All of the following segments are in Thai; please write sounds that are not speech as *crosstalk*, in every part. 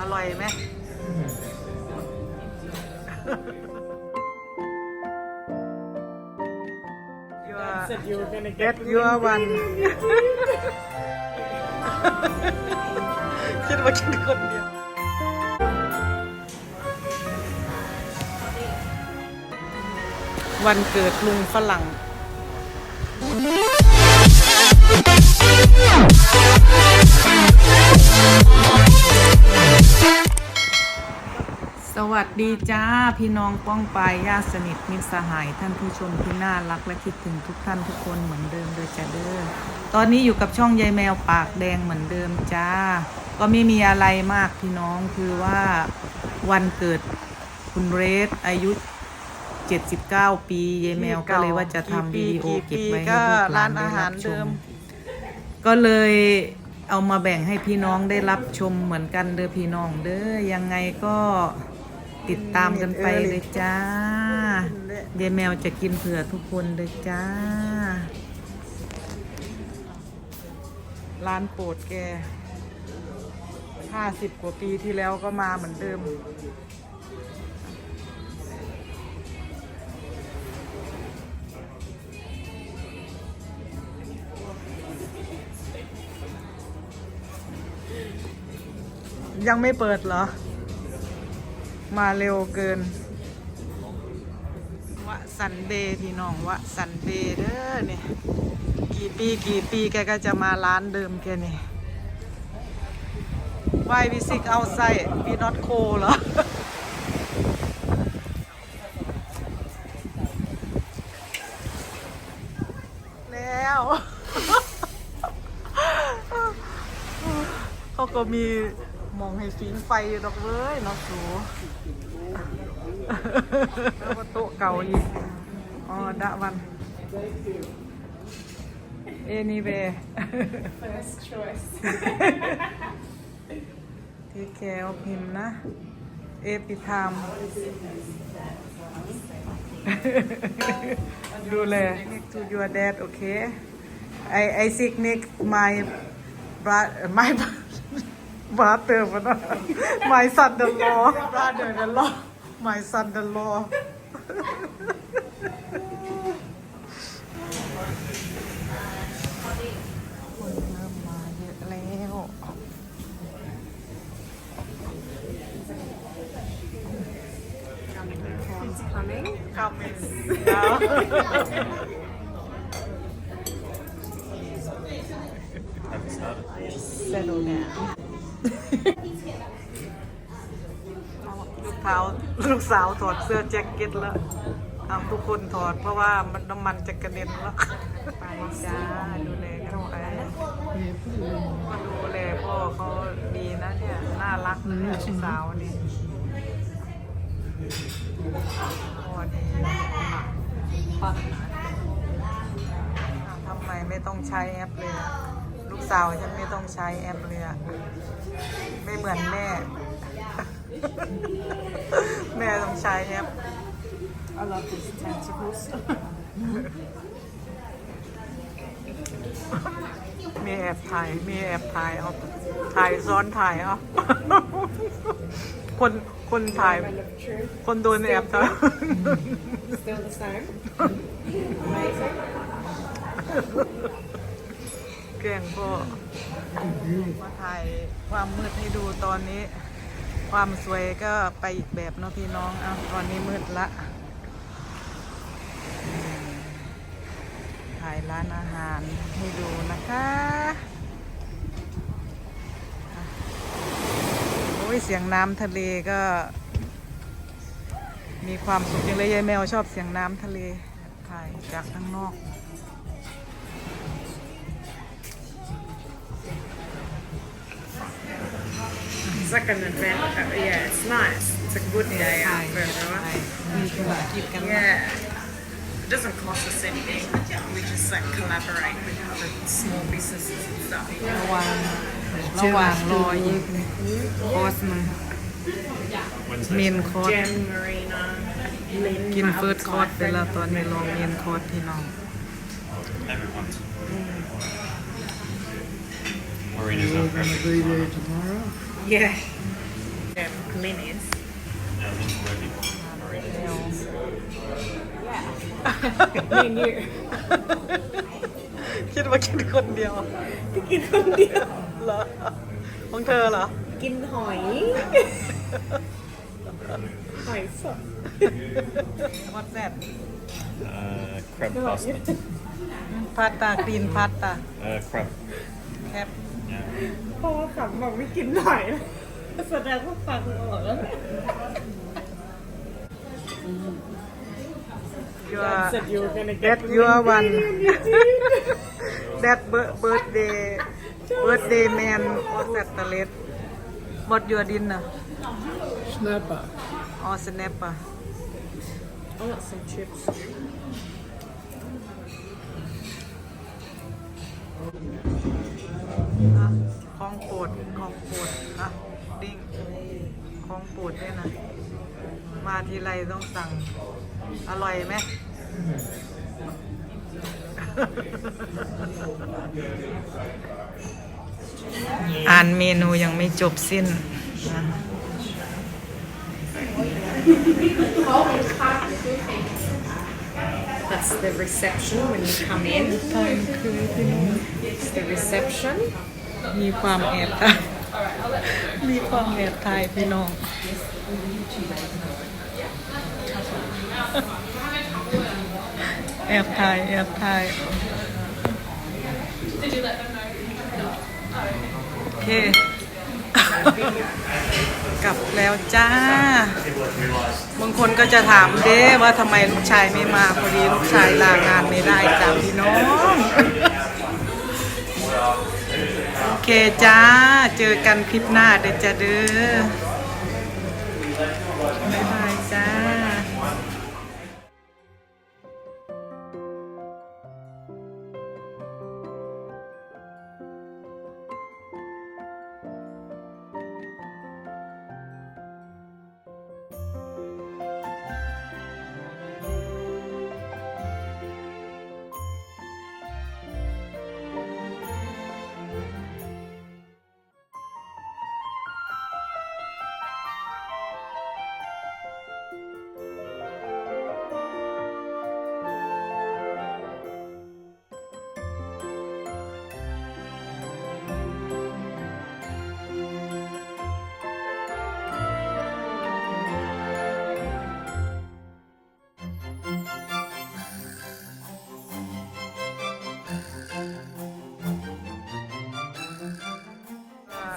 อร่อยไหม you are Said you were gonna get get your one คิดว่ากินคนเดียว วันเกิดลุงฝรั่ง สวัสดีจ้าพี่น้องป้องปายญาติสนิทมิตรสหาย ท่านผู้ชมที่น่ารักและคิดถึงทุกท่านทุกคนเหมือนเดิมโดยจะเด้อตอนนี้อยู่กับช่องยายแมวปากแดงเหมือนเดิมจ้า ก็ไม่มีอะไรมากพี่น้องคือว่าวันเกิดคุณเรสอายุ 79 ปียายแมวก็เลยว่าจะทำวิดีโอเก็บไว้ให้ลูกหลานได้รับชม ก็เลยเอามาแบ่งให้พี่น้องได้รับชมเหมือนกันเด้อพี่น้องเด้อยังไงก็ติดตามกันไปเลยจ้ายายแมวจะกินเผื่อทุกคนเลยจ้า ร้านโปรดแกห้าสิบกว่าปีที่แล้วก็มาเหมือนเดิม ยังไม่เปิดเหรอ มาเร็วเกิน วะสันเบย์พี่น้องวะสันเบย์เด้อเนี่ย กี่ปีกี่ปีแกก็จะมาร้านเดิมแกนี่ Why we sick outside we not cold เหรอแล้วเขาก็มี มองให้ฟิงไฟอยู่ดอกเว้ยเนาะสูแล้วก็โต๊ะเก่าอีก อ๋อ ดะวัน เอนี่เบ first choice. ที่แคร์ of him นะ เอปิทาม ดูแล to your dad okay I I sick next my brother my brother ปะนะ my son the law brother the law my son the law คนเริ่มมาเยอะแล้ว It's coming. coming ลูกสาวถอดเสื้อแจ็คเก็ตแล้วเอาทุกคนถอดเพราะว่ามันน้ำมันจะกระเด็นแล้วไปจ้าดูแลกันไปมาดูแลพ่อเขาดีนะเนี่ยน่ารักนะเนี่ยลูกสาวนี่พ่อดีมากทำไมไม่ต้องใช้แอปเลยลูกสาวฉันไม่ต้องใช้แอปเลยไม่เหมือนแม่ แม่ต้องใช้แอป I love these tentacles. มีแอบถ่าย มีแอบถ่ายเอา ถ่ายซ้อนถ่ายเอาคน คนถ่าย Moment of truth. คนโดนแอบถ่าย Still the same. Amazing. แกล้งพ่อมาถ่ายความมืดให้ดูตอนนี้ ความสวยก็ไปอีกแบบเนาะพี่น้องเอาตอนนี้มืดละถ่ายร้านอาหารให้ดูนะคะโอ้ยเสียงน้ำทะเลก็ มีความสุขจังเลยยายแมวชอบเสียงน้ำทะเลถ่ายจากข้างนอก It's like an event. uh, Yeah, it's nice. It's a good day out for everyone. มีธุรกิจกัน Yeah. It doesn't cost us anything. We just like collaborate with other small businesses and stuff. ระหว่างระหว่างรออีกคอร์สหนึงเมนคอร์ส Gem, Marina, Lynn. กิน my เฟิร์ส other คอร์ส Thai ไปแล้ว friend. ตอนนี้ลองเมนคอร์สพี่น้อง Everyone's. Marina's not perfect. Be there tomorrow. Yeah. Yeah, minis. Yeah, look already. Me and you. คิดว่ากินคนเดียวกินคนเดียว เหรอของเธอเหรอ กินหอย หอยสดวัดแซด Uh, crab pasta. พาสต้ากรีนพาสต้า Uh, crab. แคป Yeah. เพราะว่าขำบอกไม่กินหอยแสดงว่าฟังออกแล้วยู God said you were gonna that get you are one Lindy. that bir- birthday birthday man was at the late what your dinner Snapper. or snapper I want some chips. อะของโปรดของโปดอะดิ้งของโปรดด้วยนะ มาทีไรต้องสั่ง อร่อยไหมอ่านเมนูยังไม่จบสิ้นนะ That's the reception when you come in. It's the reception. มีความแอบถ่ายมีความแอบถ่ายพี่น้อง แอบถ่ายแอบถ่าย โอเค กลับแล้วจ้า บางคนก็จะถามเด้ว่าทำไมลูกชายไม่มาพอดีลูกชายลางานไม่ได้จ้าพี่น้อง โอเคจ้า เจอกันคลิปหน้าเด้อจ้าเด้อ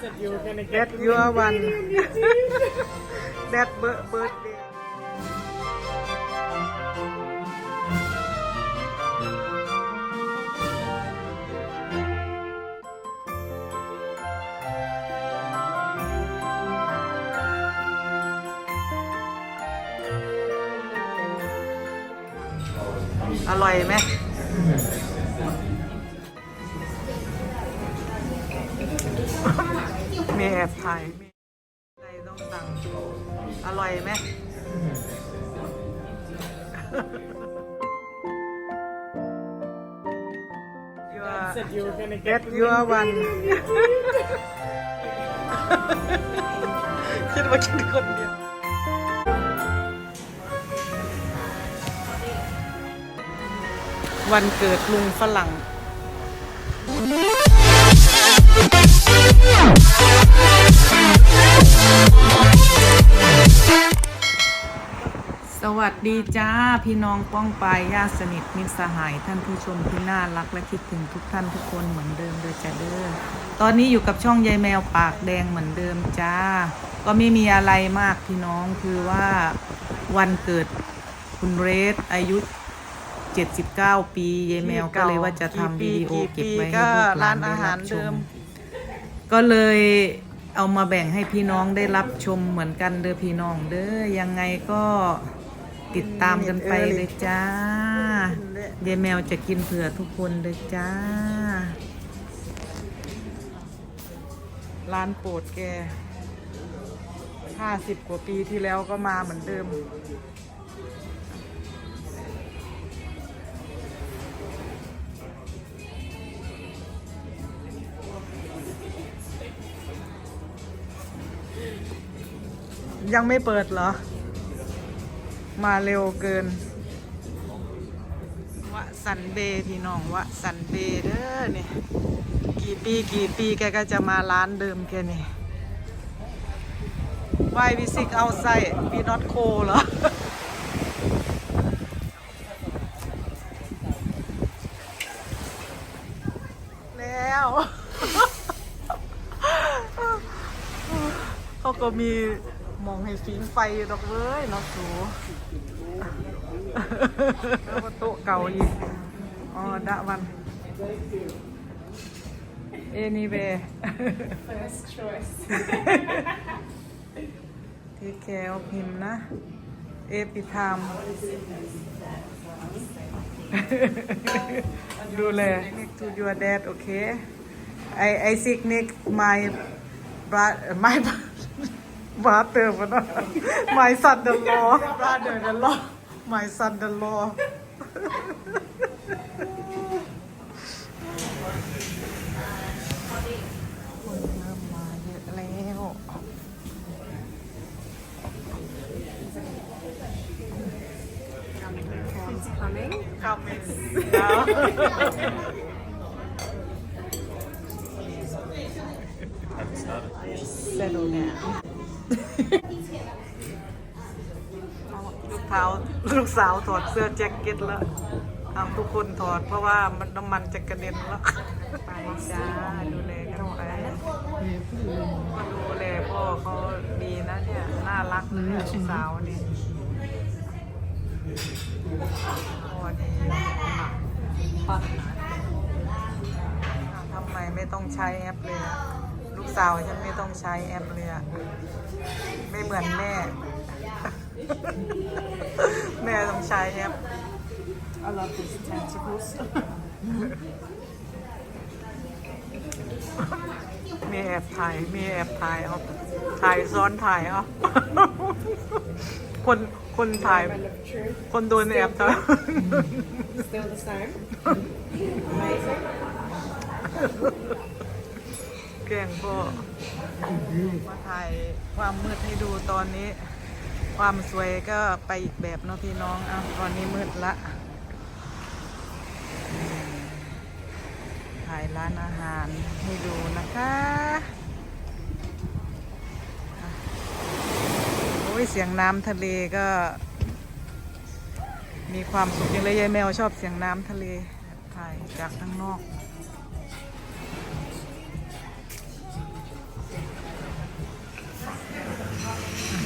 Said you were gonna That you are one that birthday อร่อยไหม มีแอบถ่ายมีอะไรต้องสั่งอร่อยไหม you are Said you were gonna that get you are one Lindy. คิดว่ากินคนเดียว วันเกิดลุงฝรั่ง สวัสดีจ้าพี่น้องป้องปายญาติสนิทมิตรสหายท่านผู้ชมที่น่ารักและคิดถึงทุกท่านทุกคนเหมือนเดิมเลยจ้าเด้อตอนนี้อยู่กับช่องยายแมวปากแดงเหมือนเดิมจ้า ก็ไม่มีอะไรมากพี่น้องคือว่าวันเกิดคุณเรสอายุ 79 ปียายแมวก็เลยว่าจะทำวิดีโอเก็บไว้ให้ลูกหลานได้รับชม ก็เลยเอามาแบ่งให้พี่น้องได้รับชมเหมือนกันเด้อพี่น้องเด้อยังไงก็ติดตามกันไปเลยจ้ายายแมวจะกินเผื่อทุกคนเลยจ้า ร้านโปรดแกห้าสิบกว่าปีที่แล้วก็มาเหมือนเดิม ยังไม่เปิดเหรอ มาเร็วเกิน วะสันเบย์พี่น้องวะสันเบย์เด้อเนี่ยกี่ปีกี่ปีแกก็จะมาร้านเดิมแกนี่ Why we sick outside we not cold เหรอแล้วเขาก็มี มองให้ฟิงไฟดอกเว้ยเนาะสูแล้วก็โต๊ะเก่าอีก อ๋อดะวัน anyway First choice. take care of him นะ every time ดูแล next to your dad okay I I sick next my brother my brother ปะนะ my son the law brother the law my son the law คนเริ่มมาเยอะแล้ว It's coming. เข้าไป Haven't started. settle down ลูก ลูกสาวถอดเสื้อแจ็คเก็ตแล้วทำทุกคนถอดเพราะว่ามันน้ำมันจะกระเด็นแล้วไปจ้าดูแลกันไปก็ดูแลพ่อเขาดีนะเนี่ยน่ารักนะเนี่ยลูกสาวนี่พ่อดีอะทำไมไม่ต้องใช้แอปเลยอะ สาวฉันไม่ต้องใช้แอปเลยอะไม่เหมือนแม่ แม่ต้องใช้แอป I love these tentacles. มีแอบถ่าย มีแอบถ่ายเอาถ่ายซ้อนถ่ายเอาคนคนถ่าย True. คนโดนแอบถ่าย Still the same. Amazing. แกล้งพ่อมาถ่ายความมืดให้ดูตอนนี้ ความสวยก็ไปอีกแบบเนาะพี่น้องอะตอนนี้มืดละถ่ายร้านอาหารให้ดูนะคะโอ้ยเสียงน้ำทะเลก็ มีความสุขจังเลยยายแมวชอบเสียงน้ำทะเลถ่ายจากข้างนอก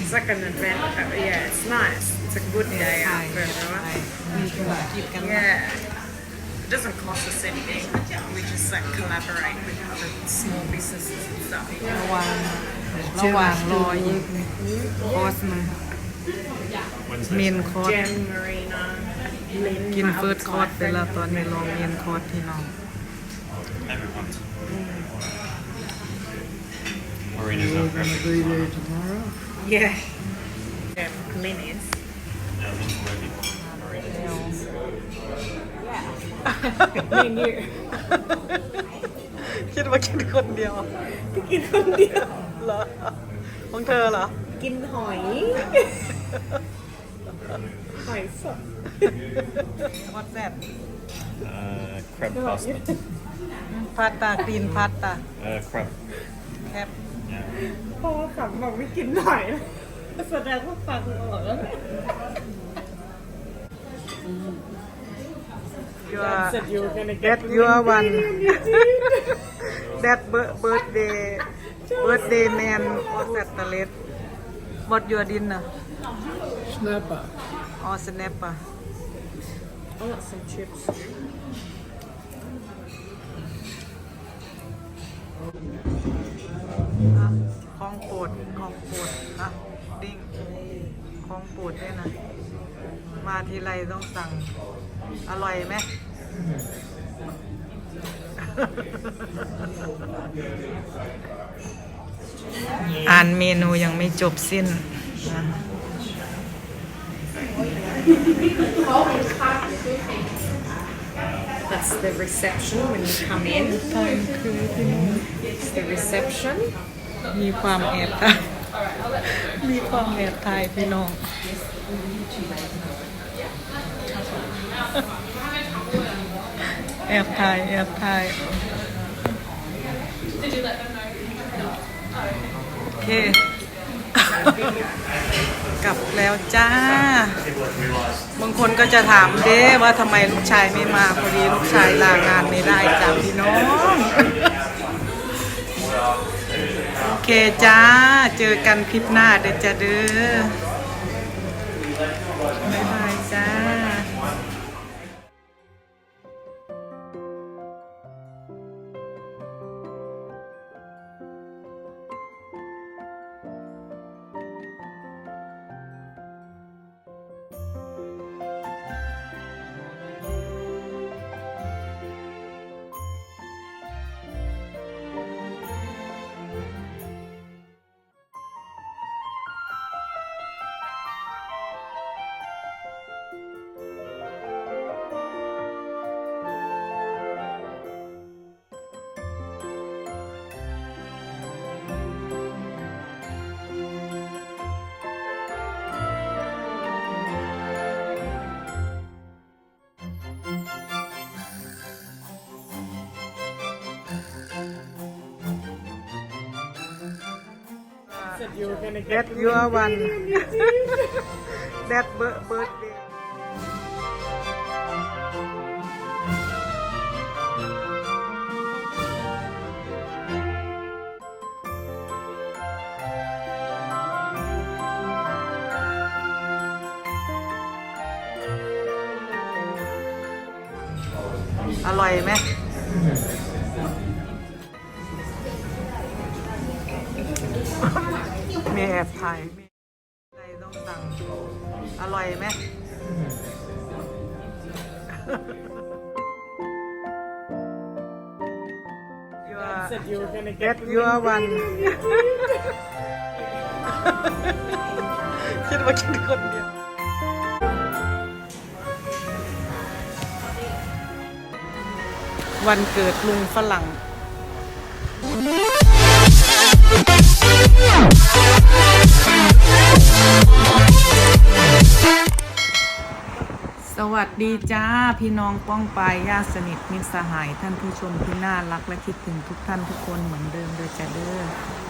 It's like an adventure. Yeah, it's nice. It's a good day out for everyone. มีธุรกิจกัน Yeah. It doesn't cost us anything. We just like collaborate with other small businesses and stuff. ระหว่างระหว่างรออีกคอร์สหนึง When's เม this? นคอร์ส Gem, Marina, Lynn. กิน my เฟิร์ส other คอร์ส Thai ไปแล้ว friend. ตอนนี้รอเมนคอร์สที่น้อง Everyone's. Marina's not grabbing. Yeah. Gem, Lynn is. Now Lynn's working. Me and you. คิดว่ากินคนเดียวกินคนเดียว เหรอ ของเธอเหรอ กินหอย หอยสดคอร์สแซ่บ Uh, crab pasta. พาสตากรีนพาสตา Uh, crab. แคบ Yeah. พอขำบอกไม่กินหอยนะแสดงว่าฟังออกแล้วเนี่ย your Dad said you were gonna that get your Lindy one and you did. that bir- birthday birthday man was at the late what your dinner Snapper. or snapper I want some chips. ของโปรดของโปรดอะดิ้งของโปรดด้วยนะ มาทีไรต้องสั่ง อร่อยไหมอ่านเมนูยังไม่จบสิ้นนะ That's the reception when you come in. It's the reception. มีความแอบ ถ่าย มีความแอบถ่ายพี่น้อง *laughs* แอบถ่ายแอบถ่ายโอเค *laughs* กลับแล้วจ้า บางคนก็จะถามเด้ว่าทำไมลูกชายไม่มาพอดีลูกชายลางานไม่ได้จ้าพี่น้อง โอเคจ้า เจอกันคลิปหน้าเด้อจ้าเด้อบ๊ายบายจ้า you gonna That get your one. That birthday. อร่อยไหม แอบถ่ายมีอะไรต้องสั่งอร่อยไหม your said you were gonna get get your one คิดว่ากินคนเดียววันเกิดลุงฝรั่ง สวัสดีจ้าพี่น้องป้องปายญาติสนิทมิตรสหายท่านผู้ชมที่น่ารักและคิดถึงทุกท่านทุกคนเหมือนเดิมเลยจ้าเด้อ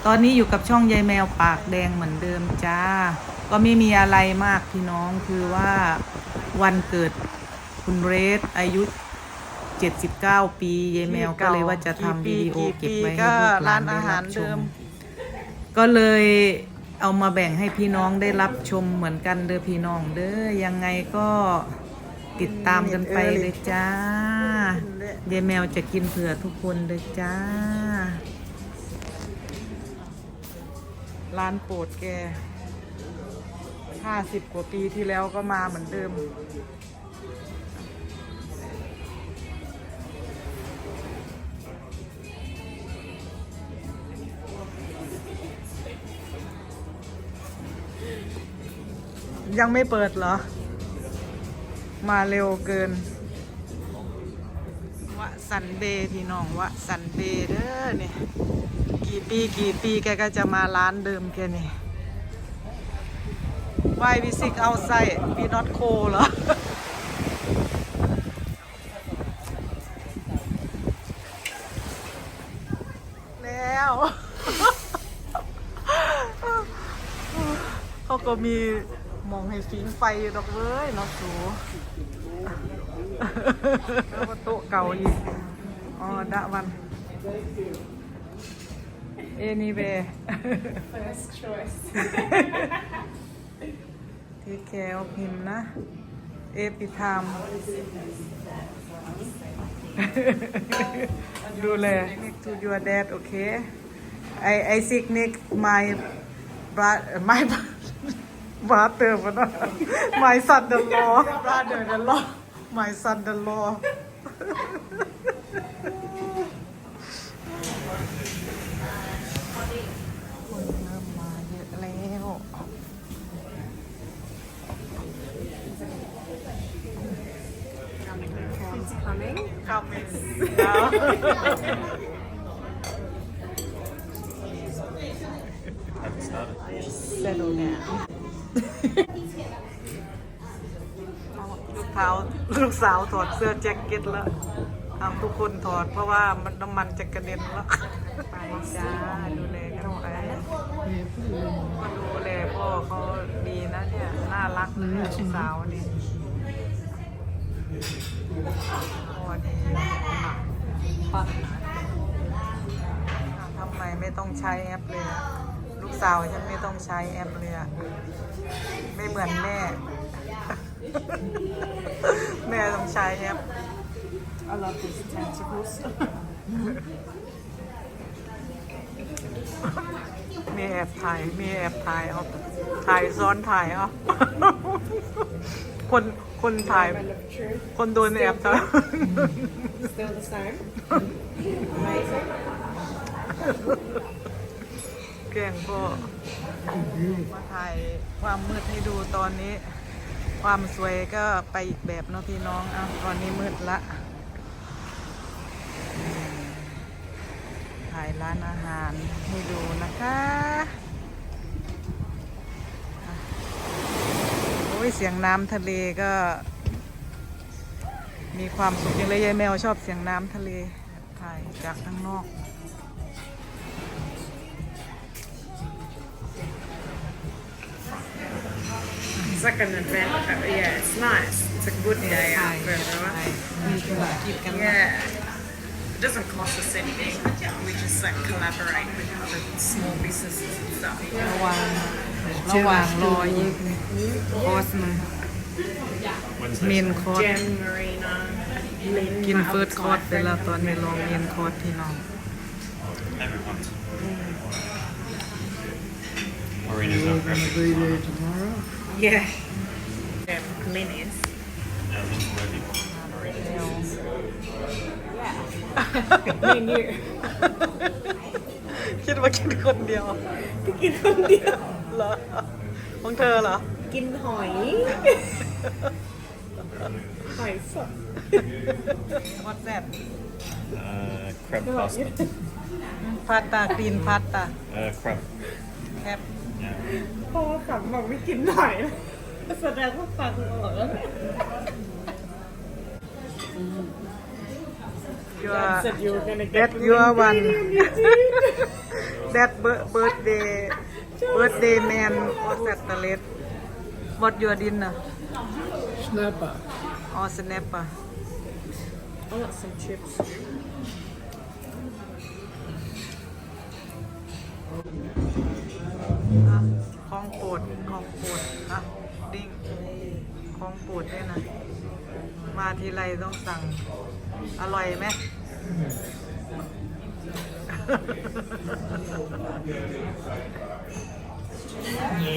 ตอนนี้อยู่กับช่องยายแมวปากแดงเหมือนเดิมจ้า ก็ไม่มีอะไรมากพี่น้องคือว่าวันเกิดคุณเรสอายุ79 ปียายแมวก็เลยว่าจะทำวิดีโอเก็บไว้ให้ลูกหลานได้รับชม ก็เลยเอามาแบ่งให้พี่น้องได้รับชมเหมือนกันเด้อพี่น้องเด้อยังไงก็ติดตามกันไปเลยจ้ายายแมวจะกินเผื่อทุกคนเลยจ้า ร้านโปรดแกห้าสิบกว่าปีที่แล้วก็มาเหมือนเดิม ยังไม่เปิดเหรอ มาเร็วเกิน วะสันเบพี่น้องวะสันเบเด้อเนี่ยกี่ปีกี่ปีแกก็จะมาร้านเดิมแกนี่ Why we sick outside we not cold เหรอแล้วเขาก็มี ให้ฟิงไฟอยู่ดอกเว้ยเนาะสูแล้วก็โต๊ะเก่าอีกอ๋อดะวัน anyway First choice. take care of him นะ every time ดูแล next to your dad okay I I sick next my brother my brother ปะนะ my son the law brother the law my son the law คนเริ่มมาเยอะแล้ว It's coming. coming Haven't started. settle down ลูกเท้าลูกสาวถอดเสื้อแจ็คเก็ตแล้วเอาทุกคนถอดเพราะว่ามันน้ำมันจะกระเด็นแล้วไปจ้าดูแลกันไปดูแลพ่อเขาดีนะเนี่ย น่ารักนะเนี่ยลูกสาวนี่พ่อดีปักทำไมไม่ต้องใช้แอปเลยอะ สาวฉันไม่ต้องใช้แอปเลยอะไม่เหมือนแม่ แม่ต้องใช้แอป I love these tentacles. มีแอบถ่าย มีแอบถ่ายเอาถ่ายซ้อนถ่ายเอาคน คนถ่าย คนโดนแอบถ่าย Still the same. Amazing. แกล้งพ่อมาถ่ายความมืดให้ดูตอนนี้ ความสวยก็ไปอีกแบบเนาะพี่น้องอะตอนนี้มืดละถ่ายร้านอาหารให้ดูนะคะโอ้ยเสียงน้ำทะเลก็ มีความสุขอย่างเลยยายแมวชอบเสียงน้ำทะเลถ่ายจากข้างนอก It's like an adventure. Yeah, it's nice. It's a good day out for everyone. มีธุรกิจกัน Yeah. It doesn't cost us anything. We just like collaborate with other small businesses and stuff. ระหว่างระหว่างรออีกคอร์สหนึง When's เม this? นคอร์ส Gem Marina. Lynn, กิน my เฟิร์ส other คอร์ส Thai ไปแล้ว friend. ตอนนี้ลองเมนคอร์สที่น้อง Everyone's. Marina's not prepping. Yeah. Gem Lynn is. Now Lynn's working. Marina's. Me and you. คิดว่ากินคนเดียวกินคนเดียว เหรอ ของเธอเหรอ กินหอย หอยสดวอตแซ่บ Uh, crab pasta. พาสตา กรีนพาสตา Uh, crab. แคบ Yeah. พ่อขับบอกไม่กินหอยแสดงว่าฟังเหรอยัว said you were gonna that get your one that bir- birthday birthday man was at the late what your dinner Snapper. or snapper I want some chips อะของโปรดของโปรดอะดิ้งของโปรดด้วยนะ มาทีไรต้องสั่ง อร่อยไหม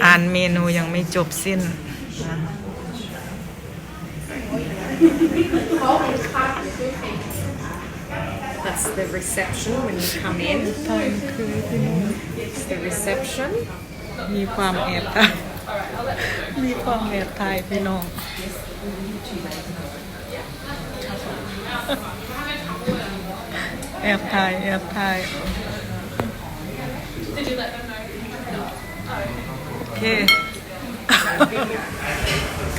อ่านเมนูยังไม่จบสิ้นนะ That's the reception when you come in It's the reception มีความแอบถ่ายมีความแอบถ่ายพี่น้องแอบถ่ายแอบถ่ายโอเค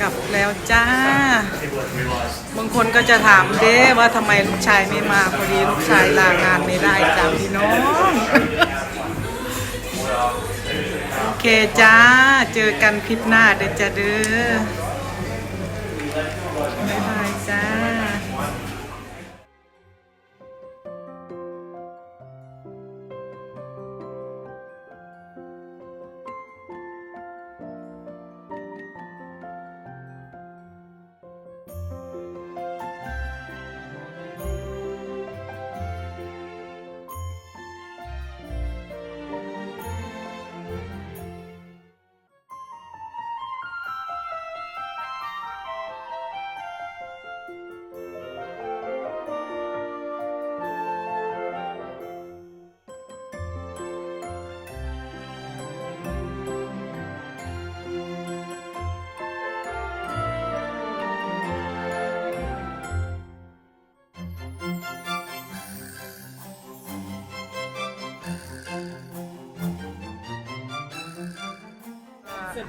กลับแล้วจ้า บางคนก็จะถามเด้ว่าทำไมลูกชายไม่มาพอดีลูกชายลางานไม่ได้จ้าพี่น้อง เคจ้า เจอกันคลิปหน้าเด้อจ้าเด้อ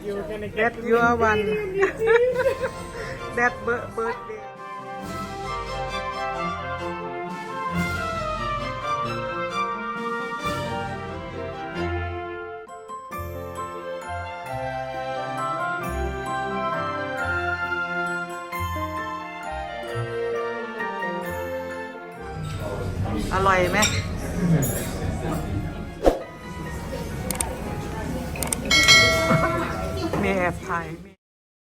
that your one that bird